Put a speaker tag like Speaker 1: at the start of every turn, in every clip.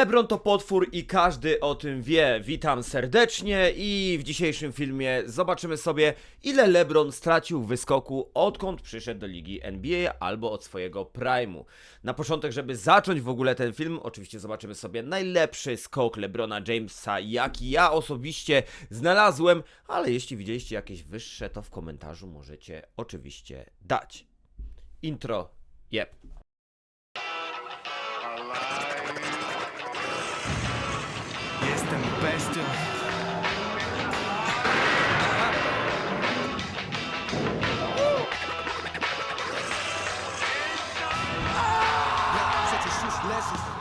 Speaker 1: Lebron to potwór i każdy o tym wie. Witam serdecznie i w dzisiejszym filmie zobaczymy sobie, ile Lebron stracił wyskoku, odkąd przyszedł do ligi NBA albo od swojego prime'u. Na początek, żeby zacząć w ogóle ten film, oczywiście zobaczymy sobie najlepszy skok Lebrona Jamesa, jaki ja osobiście znalazłem, ale jeśli widzieliście jakieś wyższe, to w komentarzu możecie oczywiście dać. Intro, jeb.
Speaker 2: Jestem bestią. Ja przecież już leżysz.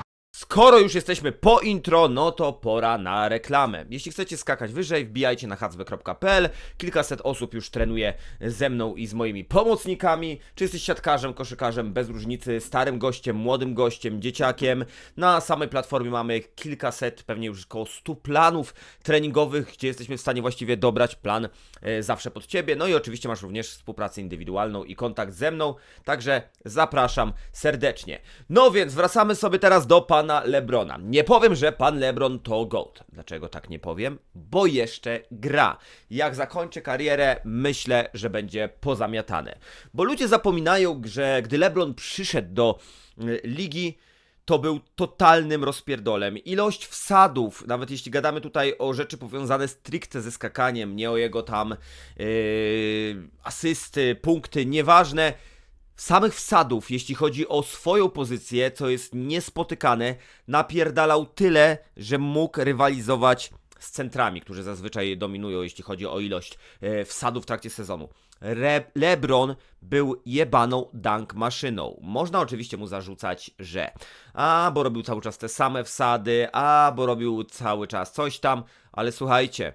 Speaker 1: Skoro już jesteśmy po intro, no to pora na reklamę. Jeśli chcecie skakać wyżej, wbijajcie na hacb.pl. Kilkaset osób już trenuje ze mną i z moimi pomocnikami. Czy jesteś siatkarzem, koszykarzem, bez różnicy, starym gościem, młodym gościem, dzieciakiem. Na samej platformie mamy kilkaset, pewnie już około 100 planów treningowych, gdzie jesteśmy w stanie właściwie dobrać plan e, zawsze pod Ciebie. No i oczywiście masz również współpracę indywidualną i kontakt ze mną, także zapraszam serdecznie. No więc wracamy sobie teraz do pana Lebrona. Nie powiem, że pan Lebron to GOAT. Dlaczego tak nie powiem? Bo jeszcze gra. Jak zakończy karierę, myślę, że będzie pozamiatane. Bo ludzie zapominają, że gdy Lebron przyszedł do y, ligi, to był totalnym rozpierdolem. Ilość wsadów, nawet jeśli gadamy tutaj o rzeczy powiązane stricte ze skakaniem, nie o jego tam yy, asysty, punkty, nieważne. Samych wsadów, jeśli chodzi o swoją pozycję, co jest niespotykane, napierdalał tyle, że mógł rywalizować z centrami, którzy zazwyczaj dominują, jeśli chodzi o ilość e, wsadów w trakcie sezonu. Re LeBron był jebaną dunk maszyną. Można oczywiście mu zarzucać, że a, bo robił cały czas te same wsady, a, bo robił cały czas coś tam, ale słuchajcie,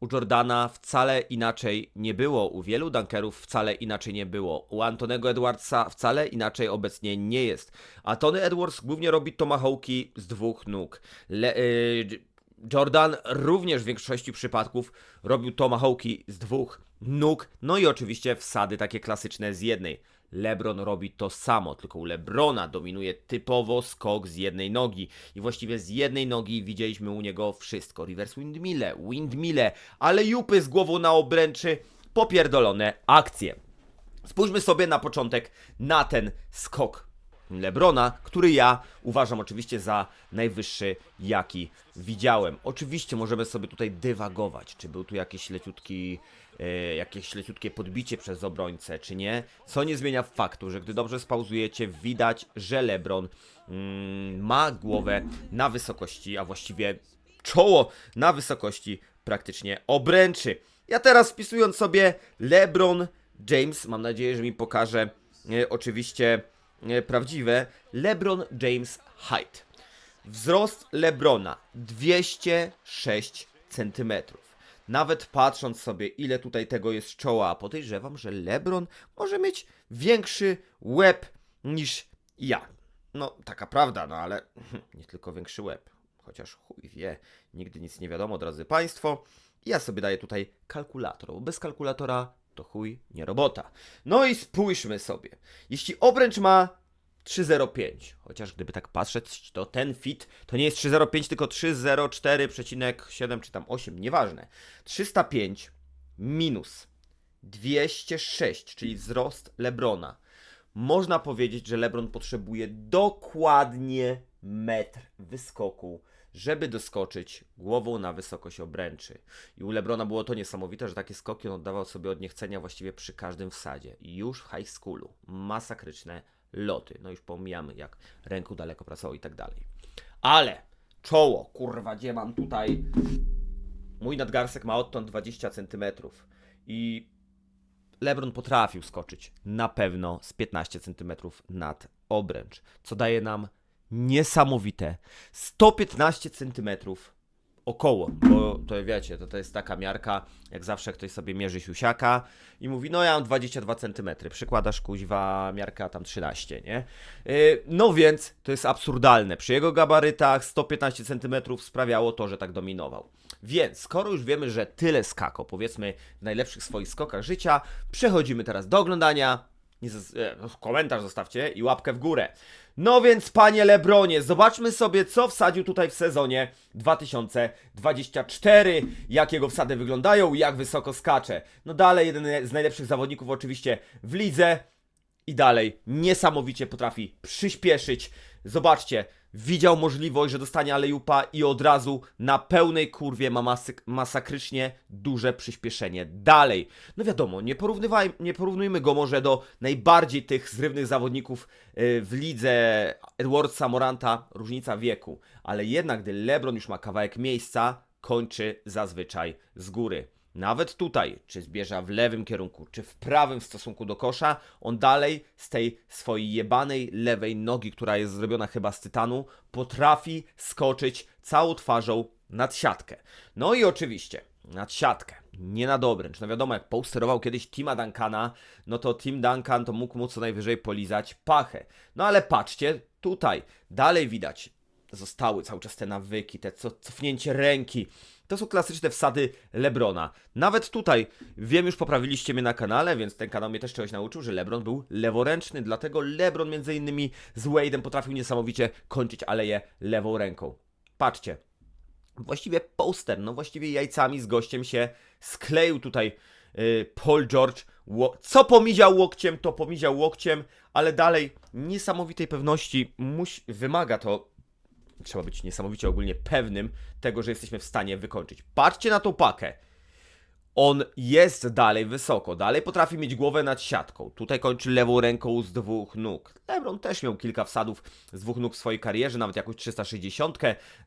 Speaker 1: u Jordana wcale inaczej nie było, u wielu dunkerów wcale inaczej nie było, u Antonego Edwardsa wcale inaczej obecnie nie jest. A Tony Edwards głównie robi tomahawki z dwóch nóg. Le y Jordan również w większości przypadków robił tomahawki z dwóch nóg, no i oczywiście wsady takie klasyczne z jednej. LeBron robi to samo, tylko u LeBrona dominuje typowo skok z jednej nogi. I właściwie z jednej nogi widzieliśmy u niego wszystko. Reverse windmille, windmille, ale jupy z głową na obręczy, popierdolone akcje. Spójrzmy sobie na początek na ten skok Lebrona, który ja uważam oczywiście za najwyższy, jaki widziałem. Oczywiście możemy sobie tutaj dywagować, czy był tu jakiś leciutki, e, jakieś leciutkie podbicie przez obrońcę, czy nie. Co nie zmienia faktu, że gdy dobrze spauzujecie, widać, że Lebron mm, ma głowę na wysokości, a właściwie czoło na wysokości praktycznie obręczy. Ja teraz wpisując sobie LeBron James, mam nadzieję, że mi pokaże e, oczywiście prawdziwe, LeBron James height. Wzrost LeBrona 206 cm. Nawet patrząc sobie, ile tutaj tego jest czoła, podejrzewam, że LeBron może mieć większy łeb niż ja. No, taka prawda, no ale nie tylko większy łeb. Chociaż chuj wie, nigdy nic nie wiadomo, drodzy Państwo. Ja sobie daję tutaj kalkulator, bo bez kalkulatora to chuj, nie robota. No i spójrzmy sobie. Jeśli obręcz ma 3,05, chociaż gdyby tak patrzeć, to ten fit to nie jest 3,05, tylko 3,04,7 czy tam 8, nieważne. 305 minus 206, czyli wzrost Lebrona. Można powiedzieć, że LeBron potrzebuje dokładnie metr wyskoku, żeby doskoczyć głową na wysokość obręczy. I u LeBrona było to niesamowite, że takie skoki on oddawał sobie od niechcenia właściwie przy każdym wsadzie. Już w high schoolu masakryczne loty. No już pomijamy, jak ręką daleko pracował i tak dalej. Ale czoło, kurwa, gdzie mam tutaj... Mój nadgarstek ma odtąd 20 cm. I LeBron potrafił skoczyć na pewno z 15 cm nad obręcz, co daje nam niesamowite 115 cm około, bo to wiecie, to, to jest taka miarka, jak zawsze ktoś sobie mierzy siusiaka i mówi, no ja mam 22 cm, przykładasz kuźwa miarka tam 13, nie? Yy, no więc to jest absurdalne, przy jego gabarytach 115 cm sprawiało to, że tak dominował. Więc, skoro już wiemy, że tyle skakał, powiedzmy w najlepszych swoich skokach życia, przechodzimy teraz do oglądania Nie e, no, komentarz zostawcie i łapkę w górę. No więc, panie Lebronie, zobaczmy sobie, co wsadził tutaj w sezonie 2024, jak jego wsady wyglądają, jak wysoko skacze. No dalej, jeden z najlepszych zawodników oczywiście w lidze i dalej niesamowicie potrafi przyspieszyć. Zobaczcie, widział możliwość, że dostanie alejupa i od razu na pełnej kurwie ma masakrycznie duże przyspieszenie. Dalej, no wiadomo, nie, porównywaj, nie porównujmy go może do najbardziej tych zrywnych zawodników yy, w lidze Edwardsa Moranta, różnica wieku, ale jednak gdy LeBron już ma kawałek miejsca, kończy zazwyczaj z góry. Nawet tutaj, czy zbierza w lewym kierunku, czy w prawym w stosunku do kosza, on dalej z tej swojej jebanej lewej nogi, która jest zrobiona chyba z tytanu, potrafi skoczyć całą twarzą nad siatkę. No i oczywiście, nad siatkę, nie nad obręcz. No wiadomo, jak posterował kiedyś Tima Duncana, no to Tim Duncan to mógł mu co najwyżej polizać pachę. No ale patrzcie, tutaj dalej widać, zostały cały czas te nawyki, te co, cofnięcie ręki. To są klasyczne wsady Lebrona. Nawet tutaj, wiem, już poprawiliście mnie na kanale, więc ten kanał mnie też czegoś nauczył, że Lebron był leworęczny, dlatego Lebron między innymi z Wade'em potrafił niesamowicie kończyć aleję lewą ręką. Patrzcie, właściwie poster, no właściwie jajcami z gościem się skleił tutaj yy, Paul George. Co pomidział łokciem, to pomidział łokciem, ale dalej niesamowitej pewności musi, wymaga to trzeba być niesamowicie ogólnie pewnym tego, że jesteśmy w stanie wykończyć. Patrzcie na tą pakę. On jest dalej wysoko, dalej potrafi mieć głowę nad siatką. Tutaj kończy lewą ręką z dwóch nóg. LeBron też miał kilka wsadów z dwóch nóg w swojej karierze, nawet jakąś 360,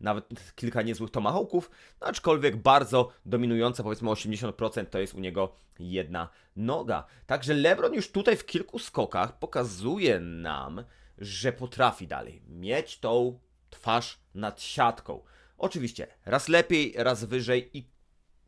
Speaker 1: nawet kilka niezłych tomahawków, no aczkolwiek bardzo dominujące, powiedzmy 80% to jest u niego jedna noga. Także LeBron już tutaj w kilku skokach pokazuje nam, że potrafi dalej mieć tą twarz nad siatką. Oczywiście, raz lepiej, raz wyżej i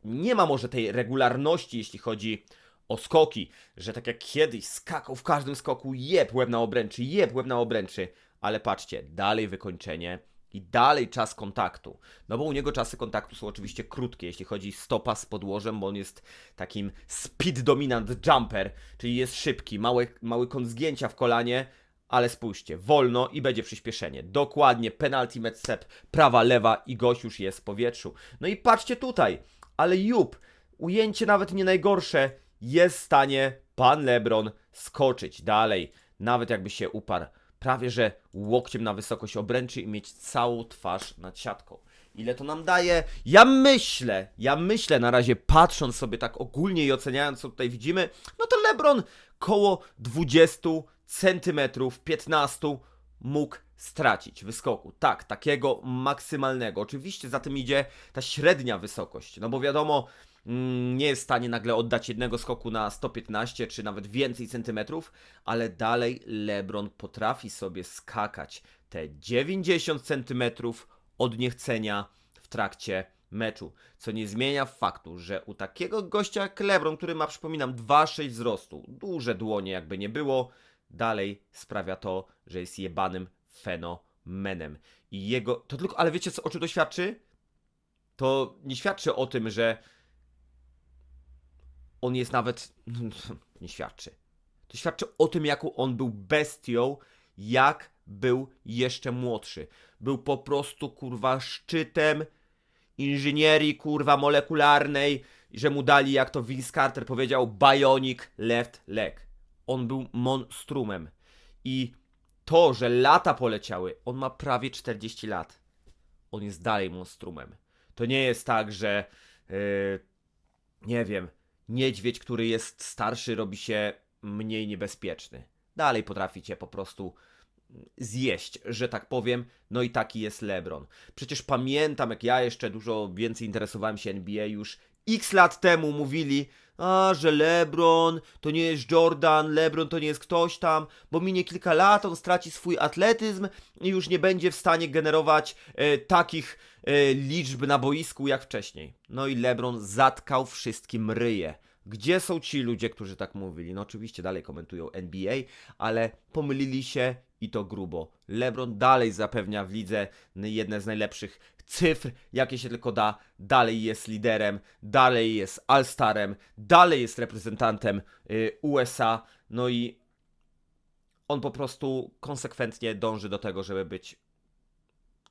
Speaker 1: nie ma może tej regularności, jeśli chodzi o skoki, że tak jak kiedyś skakał w każdym skoku, jeb łeb na obręczy, jeb łeb na obręczy, ale patrzcie, dalej wykończenie i dalej czas kontaktu. No bo u niego czasy kontaktu są oczywiście krótkie, jeśli chodzi stopa z podłożem, bo on jest takim speed dominant jumper, czyli jest szybki, mały, mały kąt zgięcia w kolanie, ale spójrzcie, wolno i będzie przyspieszenie. Dokładnie, penalty med step, prawa, lewa i gość już jest w powietrzu. No i patrzcie tutaj, ale jup, ujęcie nawet nie najgorsze, jest w stanie pan Lebron skoczyć dalej, nawet jakby się uparł prawie że łokciem na wysokość obręczy i mieć całą twarz nad siatką. Ile to nam daje? Ja myślę, ja myślę na razie patrząc sobie tak ogólnie i oceniając co tutaj widzimy, no to LeBron koło 20 centymetrów, 15 mógł stracić wyskoku. Tak, takiego maksymalnego. Oczywiście za tym idzie ta średnia wysokość, no bo wiadomo, mm, nie jest w stanie nagle oddać jednego skoku na 115 czy nawet więcej centymetrów, ale dalej LeBron potrafi sobie skakać te 90 centymetrów od niechcenia w trakcie meczu, co nie zmienia faktu, że u takiego gościa jak LeBron, który ma, przypominam, 2,6 wzrostu, duże dłonie jakby nie było, dalej sprawia to, że jest jebanym fenomenem. I jego, to tylko, ale wiecie co, o czym to świadczy? To nie świadczy o tym, że on jest nawet, nie świadczy. To świadczy o tym, jaką on był bestią, jak był jeszcze młodszy. Był po prostu, kurwa, szczytem inżynierii, kurwa, molekularnej, że mu dali, jak to Vince Carter powiedział, bionic left leg. On był monstrumem. I to, że lata poleciały, on ma prawie 40 lat. On jest dalej monstrumem. To nie jest tak, że yy, nie wiem, niedźwiedź, który jest starszy, robi się mniej niebezpieczny. Dalej potraficie po prostu zjeść, że tak powiem. No i taki jest LeBron. Przecież pamiętam, jak ja jeszcze dużo więcej interesowałem się NBA już x lat temu mówili, a, że LeBron to nie jest Jordan, LeBron to nie jest ktoś tam, bo minie kilka lat, on straci swój atletyzm i już nie będzie w stanie generować e, takich e, liczb na boisku jak wcześniej. No i LeBron zatkał wszystkim ryje. Gdzie są ci ludzie, którzy tak mówili? No oczywiście dalej komentują NBA, ale pomylili się i to grubo. LeBron dalej zapewnia w lidze jedne z najlepszych cyfr, jakie się tylko da. Dalej jest liderem, dalej jest all-starem, dalej jest reprezentantem y, USA. No i on po prostu konsekwentnie dąży do tego, żeby być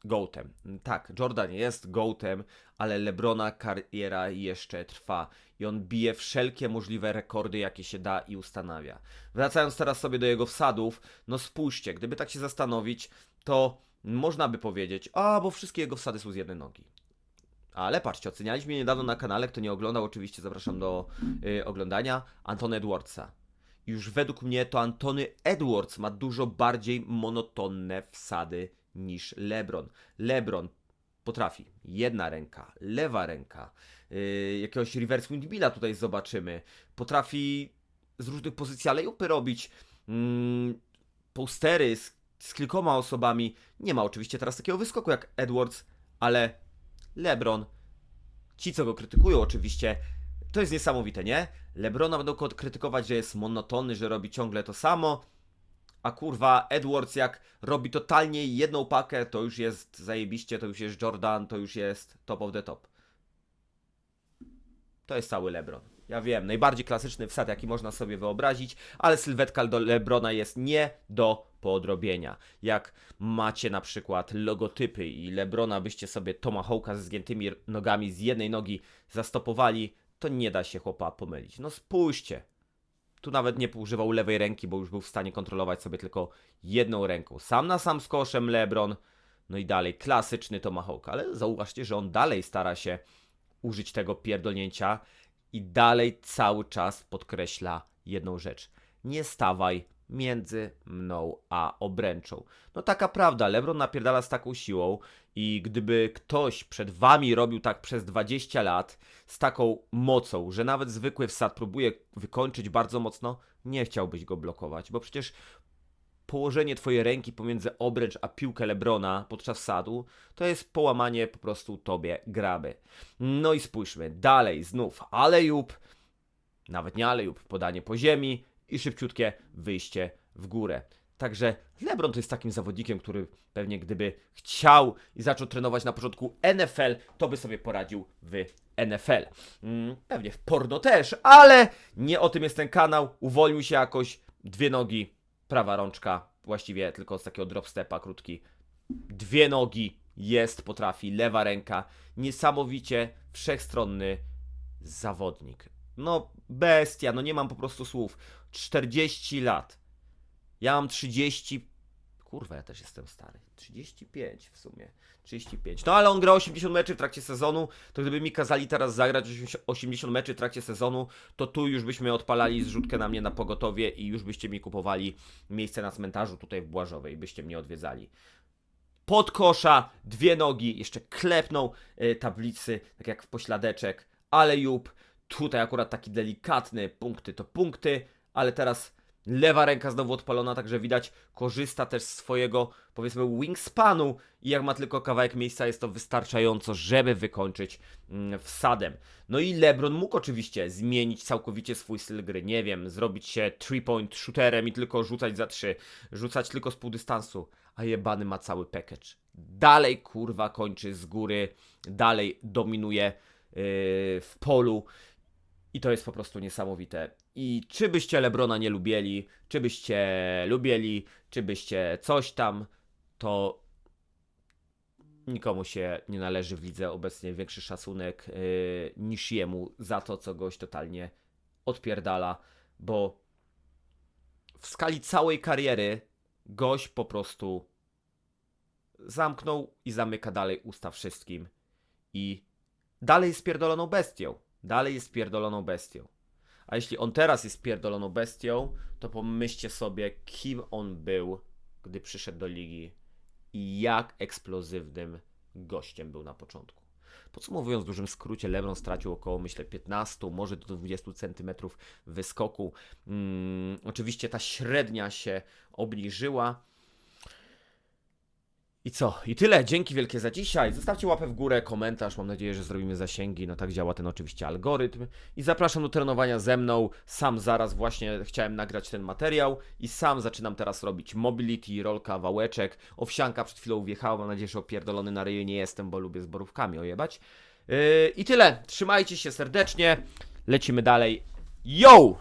Speaker 1: gołtem. Tak, Jordan jest gołtem, ale Lebrona kariera jeszcze trwa i on bije wszelkie możliwe rekordy, jakie się da i ustanawia. Wracając teraz sobie do jego wsadów, no spójrzcie, gdyby tak się zastanowić, to można by powiedzieć, a bo wszystkie jego wsady są z jednej nogi. Ale patrzcie, ocenialiśmy niedawno na kanale, kto nie oglądał, oczywiście zapraszam do y, oglądania, Antony Edwardsa. Już według mnie to Antony Edwards ma dużo bardziej monotonne wsady niż LeBron. LeBron potrafi jedna ręka, lewa ręka, yy, jakiegoś reverse windmilla tutaj zobaczymy, potrafi z różnych pozycji alejupy robić, mm, postery z, z kilkoma osobami. Nie ma oczywiście teraz takiego wyskoku jak Edwards, ale LeBron, ci co go krytykują oczywiście, to jest niesamowite, nie? Lebrona będą ko- krytykować, że jest monotonny, że robi ciągle to samo, a kurwa Edwards jak robi totalnie jedną pakę, to już jest zajebiście, to już jest Jordan, to już jest top of the top. To jest cały LeBron. Ja wiem, najbardziej klasyczny wsad, jaki można sobie wyobrazić, ale sylwetka do LeBrona jest nie do podrobienia. Jak macie na przykład logotypy i LeBrona byście sobie Tomahawka ze zgiętymi nogami z jednej nogi zastopowali, to nie da się chłopa pomylić. No spójrzcie. Tu nawet nie używał lewej ręki, bo już był w stanie kontrolować sobie tylko jedną ręką. Sam na sam z koszem LeBron. No i dalej klasyczny Tomahawk, ale zauważcie, że on dalej stara się użyć tego pierdolnięcia i dalej cały czas podkreśla jedną rzecz. Nie stawaj między mną a obręczą. No taka prawda, LeBron napierdala z taką siłą i gdyby ktoś przed wami robił tak przez 20 lat z taką mocą, że nawet zwykły wsad próbuje wykończyć bardzo mocno, nie chciałbyś go blokować, bo przecież położenie twojej ręki pomiędzy obręcz a piłkę Lebrona podczas sadu, to jest połamanie po prostu tobie graby. No i spójrzmy, dalej znów alejub, nawet nie alejub, podanie po ziemi i szybciutkie wyjście w górę. Także LeBron to jest takim zawodnikiem, który pewnie gdyby chciał i zaczął trenować na początku NFL, to by sobie poradził w NFL. Mm, pewnie w porno też, ale nie o tym jest ten kanał. Uwolnił się jakoś, dwie nogi, prawa rączka, właściwie tylko z takiego dropstepa krótki. Dwie nogi jest, potrafi, lewa ręka. Niesamowicie wszechstronny zawodnik. No, bestia, no nie mam po prostu słów. 40 lat. Ja mam 30. Kurwa, ja też jestem stary. 35 w sumie. 35. No ale on gra 80 meczy w trakcie sezonu. To gdyby mi kazali teraz zagrać 80 meczy w trakcie sezonu, to tu już byśmy odpalali zrzutkę na mnie na pogotowie i już byście mi kupowali miejsce na cmentarzu tutaj w Błażowej. Byście mnie odwiedzali pod kosza, dwie nogi, jeszcze klepną y, tablicy, tak jak w pośladeczek, ale jup, tutaj akurat taki delikatny, punkty to punkty, ale teraz lewa ręka znowu odpalona, także widać, korzysta też z swojego, powiedzmy, wingspanu i jak ma tylko kawałek miejsca, jest to wystarczająco, żeby wykończyć mm, wsadem. No i LeBron mógł oczywiście zmienić całkowicie swój styl gry, nie wiem, zrobić się three-point shooterem i tylko rzucać za trzy, rzucać tylko z pół dystansu, a jebany ma cały package. Dalej kurwa kończy z góry, dalej dominuje yy, w polu i to jest po prostu niesamowite. I czy byście Lebrona nie lubili, czy byście lubili, czy byście coś tam, to nikomu się nie należy w lidze obecnie większy szacunek yy, niż jemu za to, co goś totalnie odpierdala, bo w skali całej kariery gość po prostu zamknął i zamyka dalej usta wszystkim i dalej jest pierdoloną bestią. Dalej jest pierdoloną bestią. A jeśli on teraz jest pierdoloną bestią, to pomyślcie sobie, kim on był, gdy przyszedł do ligi i jak eksplozywnym gościem był na początku. Podsumowując w dużym skrócie, LeBron stracił około, myślę, 15, może do 20 cm wyskoku. Mm, oczywiście ta średnia się obniżyła. I co? I tyle. Dzięki wielkie za dzisiaj. Zostawcie łapę w górę, komentarz. Mam nadzieję, że zrobimy zasięgi. No tak działa ten oczywiście algorytm. I zapraszam do trenowania ze mną. Sam zaraz właśnie chciałem nagrać ten materiał i sam zaczynam teraz robić mobility, rolka, wałeczek. Owsianka przed chwilą wjechała. Mam nadzieję, że opierdolony na ryju nie jestem, bo lubię z borówkami ojebać. Yy, I tyle. Trzymajcie się serdecznie. Lecimy dalej. Yo!